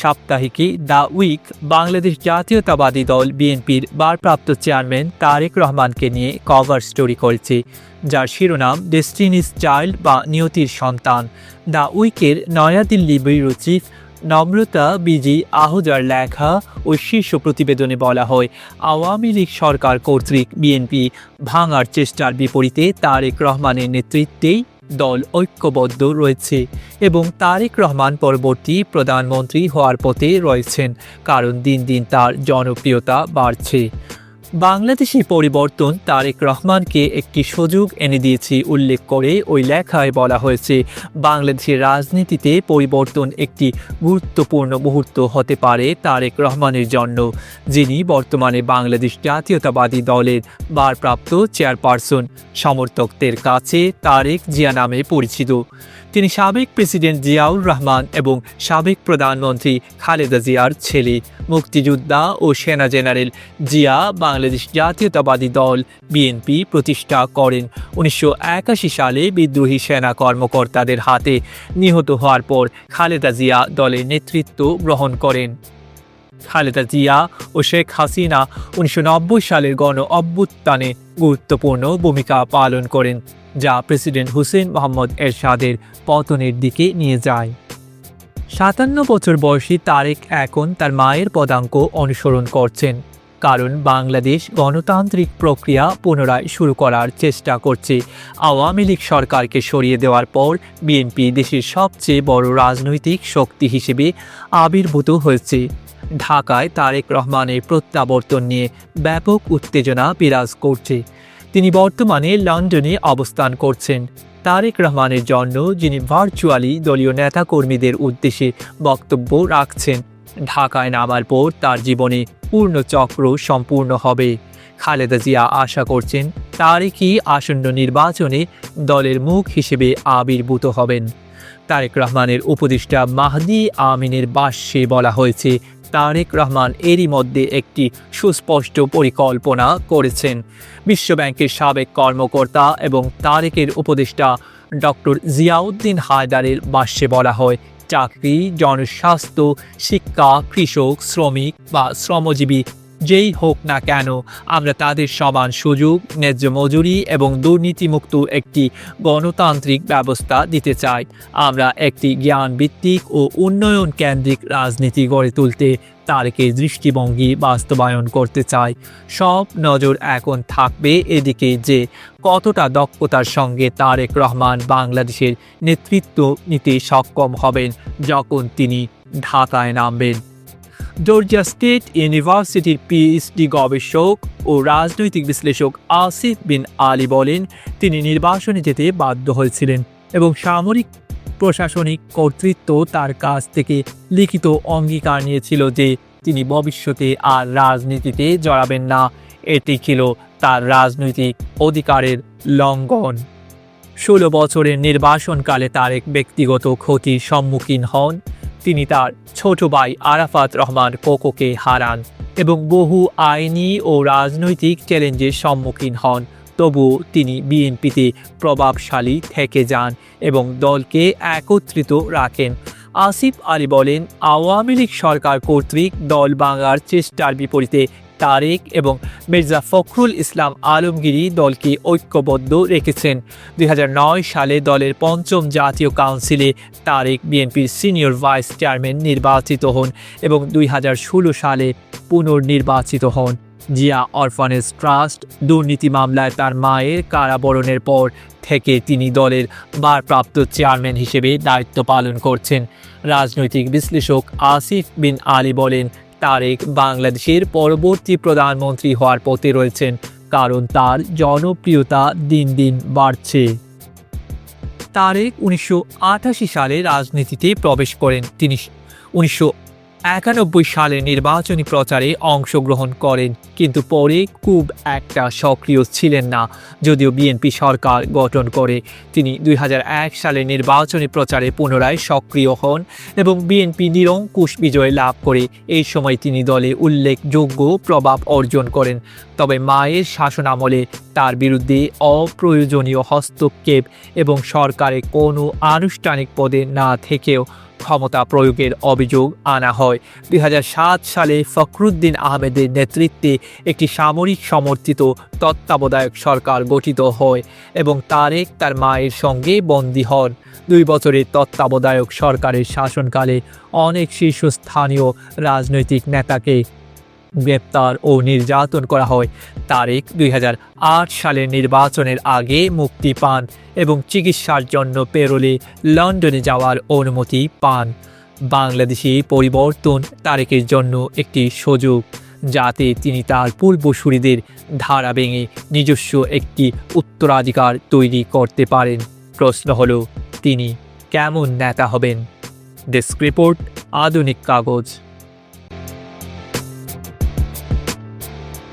সাপ্তাহিকী the week Bangladesh জাতীয়তাবাদী দল বিএনপির বারপ্রাপ্ত চেয়ারম্যান তারেক রহমানকে নিয়ে কভার স্টোরি করেছে, যার শিরোনাম ডেস্টিনিস চাইল্ড বা নিয়তির সন্তান the উইকের New Delhi bureau chief Namrata B G আহুজার লেখা ও শীর্ষ প্রতিবেদনে বলা হয়, আওয়ামী লীগ সরকার কর্তৃক বিএনপি ভাঙার চেষ্টার বিপরীতে তারেক রহমানের নেতৃত্বেই দল ঐক্যবদ্ধ রয়েছে এবং তারেক রহমান পরবর্তী প্রধানমন্ত্রী হওয়ার পথে রয়েছেন, কারণ দিন দিন তার জনপ্রিয়তা বাড়ছে। বাংলাদেশি পরিবর্তন তারেক রহমানকে একটি সুযোগ এনে দিয়েছে উল্লেখ করে ওই লেখায় বলা হয়েছে, বাংলাদেশের রাজনীতিতে পরিবর্তন একটি গুরুত্বপূর্ণ মুহূর্ত হতে পারে তারেক রহমানের জন্য। যিনি বর্তমানে বাংলাদেশ জাতীয়তাবাদী দলের ভারপ্রাপ্ত চেয়ারপারসন, সমর্থকদের কাছে তারেক জিয়া নামে পরিচিত। তিনি সাবেক প্রেসিডেন্ট জিয়াউর রহমান এবং সাবেক প্রধানমন্ত্রী খালেদা জিয়ার ছেলে, মুক্তিযোদ্ধা ও সেনা জেনারেল জিয়া বাংলাদেশ জাতীয়তাবাদী দল বিএনপি প্রতিষ্ঠা করেন। উনিশশো একাশি সালে বিদ্রোহী সেনা কর্মকর্তাদের হাতে নিহত হওয়ার পর খালেদা জিয়া দলের নেতৃত্ব গ্রহণ করেন। খালেদা জিয়া ও শেখ হাসিনা উনিশশো নব্বই সালের গণ অভ্যুত্থানে গুরুত্বপূর্ণ ভূমিকা পালন করেন, যা প্রেসিডেন্ট হুসেন মোহাম্মদ এরশাদের পতনের দিকে নিয়ে যায়। সাতান্ন বছর বয়সী তারেক এখন তার মায়ের পদাঙ্ক অনুসরণ করছেন। কারণ বাংলাদেশ গণতান্ত্রিক প্রক্রিয়া পুনরায় শুরু করার চেষ্টা করছে। আওয়ামী লীগ সরকারকে সরিয়ে দেওয়ার পর বিএনপি দেশের সবচেয়ে বড় রাজনৈতিক শক্তি হিসেবে আবির্ভূত হয়েছে। ঢাকায় তারেক রহমানের প্রত্যাবর্তন নিয়ে ব্যাপক উত্তেজনা বিরাজ করছে। তিনি বর্তমানে লন্ডনে অবস্থান করছেন। তারেক রহমানের জন্য যিনি ভার্চুয়ালি দলীয় নেতাকর্মীদের উদ্দেশ্যে বক্তব্য রাখছেন ঢাকায় নামার পর তার জীবনে পূর্ণ চক্র সম্পূর্ণ হবে। খালেদা জিয়া আশা করছেন তারেকই আসন্ন নির্বাচনে দলের মুখ হিসেবে আবির্ভূত হবেন। তারেক রহমানের উপদেষ্টা মাহদি আমিনের বাস্যে বলা হয়েছে, তারেক রহমান এরই মধ্যে একটি সুস্পষ্ট পরিকল্পনা করেছেন। বিশ্বব্যাংকের সাবেক কর্মকর্তা এবং তারেকের উপদেষ্টা ডক্টর জিয়াউদ্দিন হায়দারের বাস্যে বলা হয় চাকরি জনস্বাস্থ্য শিক্ষা কৃষক শ্রমিক বা শ্রমজীবী যেই হোক না কেন, আমরা তাদের সমান সুযোগ, ন্যায্য মজুরি এবং দুর্নীতিমুক্ত একটি গণতান্ত্রিক ব্যবস্থা দিতে চাই। আমরা একটি জ্ঞান ভিত্তিক ও উন্নয়ন কেন্দ্রিক রাজনীতি গড়ে তুলতে তারেকের দৃষ্টিভঙ্গি বাস্তবায়ন করতে চাই। সব নজর এখন থাকবে এদিকে যে কতটা দক্ষতার সঙ্গে তারেক রহমান বাংলাদেশের নেতৃত্ব নিতে সক্ষম হবেন যখন তিনি ঢাকায় নামবেন। জর্জিয়া স্টেট ইউনিভার্সিটির পিএইচডি গবেষক ও রাজনৈতিক বিশ্লেষক আসিফ বিন আলী বলেন, তিনি নির্বাসনে যেতে বাধ্য হয়েছিলেন এবং সামরিক প্রশাসনিক কর্তৃত্ব তার কাছ থেকে লিখিত অঙ্গীকার নিয়েছিল যে তিনি ভবিষ্যতে আর রাজনীতিতে জড়াবেন না। এটি ছিল তার রাজনৈতিক অধিকারের লঙ্ঘন। ষোলো বছরের নির্বাসনকালে তার এক ব্যক্তিগত ক্ষতির সম্মুখীন হন। তিনি তার ছোট ভাই আরাফাত রহমান কোকোকে হারান এবং বহু আইনি ও রাজনৈতিক চ্যালেঞ্জের সম্মুখীন হন। তবু তিনি বিএনপিতে প্রভাবশালী থেকে যান এবং দলকে একত্রিত রাখেন। আসিফ আলী বলেন, আওয়ামী লীগ সরকার কর্তৃক দল ভাঙার চেষ্টার বিপরীতে তারেক এবং মির্জা ফখরুল ইসলাম আলমগীরই দলকে ঐক্যবদ্ধ রেখেছেন। দুই হাজার নয় সালে দলের পঞ্চম জাতীয় কাউন্সিলে তারেক বিএনপির সিনিয়র ভাইস চেয়ারম্যান নির্বাচিত হন এবং দুই হাজার ষোলো সালে পুনর্নির্বাচিত হন। জিয়া অরফানেজ ট্রাস্ট দুর্নীতি মামলায় তার মায়ের কারাবরণের পর থেকে তিনি দলের ভারপ্রাপ্ত চেয়ারম্যান হিসেবে দায়িত্ব পালন করছেন। রাজনৈতিক বিশ্লেষক আসিফ বিন আলী বলেন তারেক বাংলাদেশের পরবর্তী প্রধানমন্ত্রী হওয়ার পথে রয়েছেন, কারণ তার জনপ্রিয়তা দিন দিন বাড়ছে। তারেক উনিশশো আঠাশি সালে রাজনীতিতে প্রবেশ করেন। তিনি উনিশশো একানব্বই সালে নির্বাচনী প্রচারে অংশগ্রহণ করেন, কিন্তু পরে খুব একটা সক্রিয় ছিলেন না, যদিও বিএনপি সরকার গঠন করে। তিনি দু হাজার এক সালে নির্বাচনী প্রচারে পুনরায় সক্রিয় হন এবং বিএনপি নিরঙ্কুশ বিজয় লাভ করে। এই সময় তিনি দলে উল্লেখযোগ্য প্রভাব অর্জন করেন, তবে মায়ের শাসনামলে তার বিরুদ্ধে অপ্রয়োজনীয় হস্তক্ষেপ এবং সরকারে কোনো আনুষ্ঠানিক পদে না থেকেও ক্ষমতা প্রয়োগের অভিযোগ আনা হয়। দুই হাজার সাত সালে ফখরুদ্দিন আহমেদের নেতৃত্বে একটি সামরিক সমর্থিত তত্ত্বাবধায়ক সরকার গঠিত হয় এবং তারেক তার মায়ের সঙ্গে বন্দী হন। দুই বছরের তত্ত্বাবধায়ক সরকারের শাসনকালে অনেক শীর্ষস্থানীয় রাজনৈতিক নেতাকে গ্রেপ্তার ও নির্যাতন করা হয়। তারেক দুই হাজার আট সালের নির্বাচনের আগে মুক্তি পান এবং চিকিৎসার জন্য পেরোলে লন্ডনে যাওয়ার অনুমতি পান। বাংলাদেশি পরিবর্তন তারেকের জন্য একটি সুযোগ, যাতে তিনি তার পূর্বসূরিদের ধারা ভেঙে নিজস্ব একটি উত্তরাধিকার তৈরি করতে পারেন। প্রশ্ন হলো, তিনি কেমন নেতা হবেন? ডেস্ক রিপোর্ট, আধুনিক কাগজ।